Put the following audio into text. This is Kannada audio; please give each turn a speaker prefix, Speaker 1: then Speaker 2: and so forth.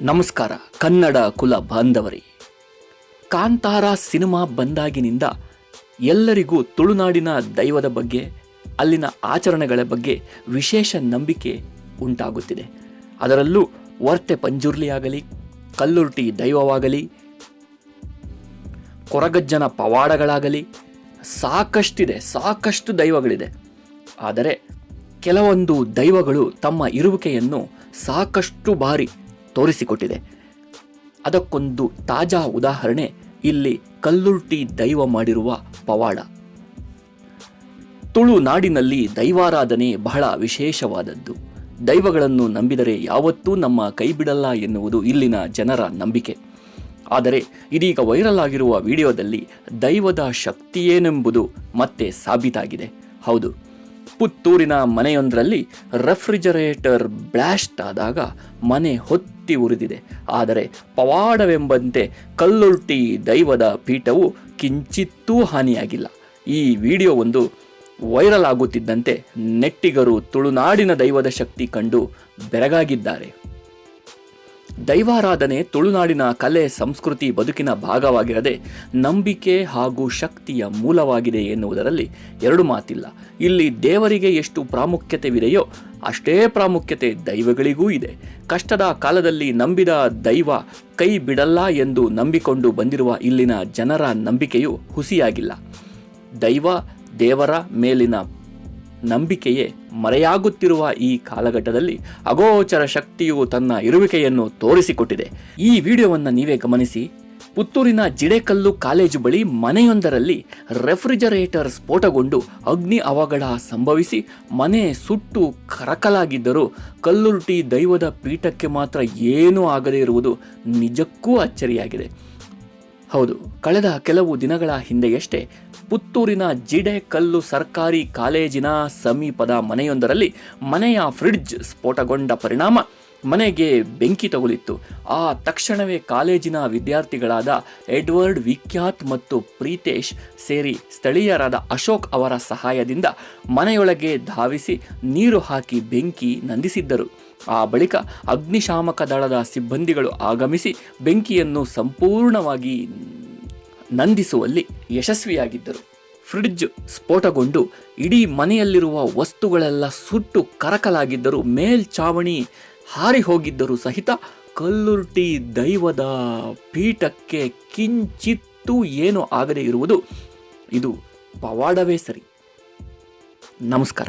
Speaker 1: ನಮಸ್ಕಾರ, ಕನ್ನಡ ಕುಲ ಬಾಂಧವರಿ. ಕಾಂತಾರ ಸಿನಿಮಾ ಬಂದಾಗಿನಿಂದ ಎಲ್ಲರಿಗೂ ತುಳುನಾಡಿನ ದೈವದ ಬಗ್ಗೆ, ಅಲ್ಲಿನ ಆಚರಣೆಗಳ ಬಗ್ಗೆ ವಿಶೇಷ ನಂಬಿಕೆ ಉಂಟಾಗುತ್ತಿದೆ. ಅದರಲ್ಲೂ ವರ್ತೆ ಪಂಜುರ್ಲಿಯಾಗಲಿ, ಕಲ್ಲುರ್ಟಿ ದೈವವಾಗಲಿ, ಕೊರಗಜ್ಜನ ಪವಾಡಗಳಾಗಲಿ, ಸಾಕಷ್ಟಿದೆ, ಸಾಕಷ್ಟು ದೈವಗಳಿದೆ. ಆದರೆ ಕೆಲವೊಂದು ದೈವಗಳು ತಮ್ಮ ಇರುವಿಕೆಯನ್ನು ಸಾಕಷ್ಟು ಬಾರಿ ತೋರಿಸಿಕೊಟ್ಟಿದೆ. ಅದಕ್ಕೊಂದು ತಾಜಾ ಉದಾಹರಣೆ ಇಲ್ಲಿ ಕಲ್ಲುರ್ಟಿ ದೈವ ಮಾಡಿರುವ ಪವಾಡ. ತುಳು ನಾಡಿನಲ್ಲಿ ದೈವಾರಾಧನೆ ಬಹಳ ವಿಶೇಷವಾದದ್ದು. ದೈವಗಳನ್ನು ನಂಬಿದರೆ ಯಾವತ್ತೂ ನಮ್ಮ ಕೈ ಬಿಡಲ್ಲ ಎನ್ನುವುದು ಇಲ್ಲಿನ ಜನರ ನಂಬಿಕೆ. ಆದರೆ ಇದೀಗ ವೈರಲ್ ಆಗಿರುವ ವಿಡಿಯೋದಲ್ಲಿ ದೈವದ ಶಕ್ತಿಯೇನೆಂಬುದು ಮತ್ತೆ ಸಾಬೀತಾಗಿದೆ. ಹೌದು, ಪುತ್ತೂರಿನ ಮನೆಯೊಂದರಲ್ಲಿ ರೆಫ್ರಿಜರೇಟರ್ ಬ್ಲಾಸ್ಟ್ ಆದಾಗ ಮನೆ ಹೊತ್ತಿ ಉರಿದಿದೆ. ಆದರೆ ಪವಾಡವೆಂಬಂತೆ ಕಲ್ಲುರ್ಟಿ ದೈವದ ಪೀಠವು ಕಿಂಚಿತ್ತೂ ಹಾನಿಯಾಗಿಲ್ಲ. ಈ ವಿಡಿಯೋ ಒಂದು ವೈರಲ್ ಆಗುತ್ತಿದ್ದಂತೆ ನೆಟ್ಟಿಗರು ತುಳುನಾಡಿನ ದೈವದ ಶಕ್ತಿ ಕಂಡು ಬೆರಗಾಗಿದ್ದಾರೆ. ದೈವಾರಾಧನೆ ತುಳುನಾಡಿನ ಕಲೆ, ಸಂಸ್ಕೃತಿ ಬದುಕಿನ ಭಾಗವಾಗಿರದೆ ನಂಬಿಕೆ ಹಾಗೂ ಶಕ್ತಿಯ ಮೂಲವಾಗಿದೆ ಎನ್ನುವುದರಲ್ಲಿ ಎರಡು ಮಾತಿಲ್ಲ. ಇಲ್ಲಿ ದೇವರಿಗೆ ಎಷ್ಟು ಪ್ರಾಮುಖ್ಯತೆವಿದೆಯೋ ಅಷ್ಟೇ ಪ್ರಾಮುಖ್ಯತೆ ದೈವಗಳಿಗೂ ಇದೆ. ಕಷ್ಟದ ಕಾಲದಲ್ಲಿ ನಂಬಿದ ದೈವ ಕೈ ಬಿಡಲ್ಲ ಎಂದು ನಂಬಿಕೊಂಡು ಬಂದಿರುವ ಇಲ್ಲಿನ ಜನರ ನಂಬಿಕೆಯು ಹುಸಿಯಾಗಿಲ್ಲ. ದೈವ ದೇವರ ಮೇಲಿನ ನಂಬಿಕೆಯೇ ಮರೆಯಾಗುತ್ತಿರುವ ಈ ಕಾಲಘಟ್ಟದಲ್ಲಿ ಅಗೋಚರ ಶಕ್ತಿಯು ತನ್ನ ಇರುವಿಕೆಯನ್ನು ತೋರಿಸಿಕೊಟ್ಟಿದೆ. ಈ ವಿಡಿಯೋವನ್ನು ನೀವೇ ಗಮನಿಸಿ. ಪುತ್ತೂರಿನ ಜಿಡೆಕಲ್ಲು ಕಾಲೇಜು ಬಳಿ ಮನೆಯೊಂದರಲ್ಲಿ ರೆಫ್ರಿಜರೇಟರ್ ಸ್ಫೋಟಗೊಂಡು ಅಗ್ನಿ ಅವಘಡ ಸಂಭವಿಸಿ ಮನೆ ಸುಟ್ಟು ಕರಕಲಾಗಿದ್ದರೂ ಕಲ್ಲುರುಟಿ ದೈವದ ಪೀಠಕ್ಕೆ ಮಾತ್ರ ಏನೂ ಆಗದೇ ಇರುವುದು ನಿಜಕ್ಕೂ ಅಚ್ಚರಿಯಾಗಿದೆ. ಹೌದು, ಕಳೆದ ಕೆಲವು ದಿನಗಳ ಹಿಂದೆಯಷ್ಟೇ ಪುತ್ತೂರಿನ ಜಿಡೆಕಲ್ಲು ಸರ್ಕಾರಿ ಕಾಲೇಜಿನ ಸಮೀಪದ ಮನೆಯೊಂದರಲ್ಲಿ ಮನೆಯ ಫ್ರಿಡ್ಜ್ ಸ್ಫೋಟಗೊಂಡ ಪರಿಣಾಮ. ಮನೆಗೆ ಬೆಂಕಿ ತಗುಲಿತ್ತು. ಆ ತಕ್ಷಣವೇ ಕಾಲೇಜಿನ ವಿದ್ಯಾರ್ಥಿಗಳಾದ ಎಡ್ವರ್ಡ್ ವಿಖ್ಯಾತ್ ಮತ್ತು ಪ್ರೀತೇಶ್ ಸೇರಿ ಸ್ಥಳೀಯರಾದ ಅಶೋಕ್ ಅವರ ಸಹಾಯದಿಂದ ಮನೆಯೊಳಗೆ ಧಾವಿಸಿ ನೀರು ಹಾಕಿ ಬೆಂಕಿ ನಂದಿಸಿದ್ದರು. ಆ ಬಳಿಕ ಅಗ್ನಿಶಾಮಕ ದಳದ ಸಿಬ್ಬಂದಿಗಳು ಆಗಮಿಸಿ ಬೆಂಕಿಯನ್ನು ಸಂಪೂರ್ಣವಾಗಿ ನಂದಿಸುವಲ್ಲಿ ಯಶಸ್ವಿಯಾಗಿದ್ದರು. ಫ್ರಿಡ್ಜ್ ಸ್ಫೋಟಗೊಂಡು ಇಡೀ ಮನೆಯಲ್ಲಿರುವ ವಸ್ತುಗಳೆಲ್ಲ ಸುಟ್ಟು ಕರಕಲಾಗಿದ್ದರೂ ಮೇಲ್ಛಾವಣಿ ಹಾರಿ ಹೋಗಿದ್ದರೂ ಸಹಿತ ಕಲ್ಲುರ್ಟಿ ದೈವದ ಪೀಠಕ್ಕೆ ಕಿಂಚಿತ್ತೂ ಏನೂ ಆಗದೇ ಇರುವುದು ಇದು ಪವಾಡವೇ ಸರಿ. ನಮಸ್ಕಾರ.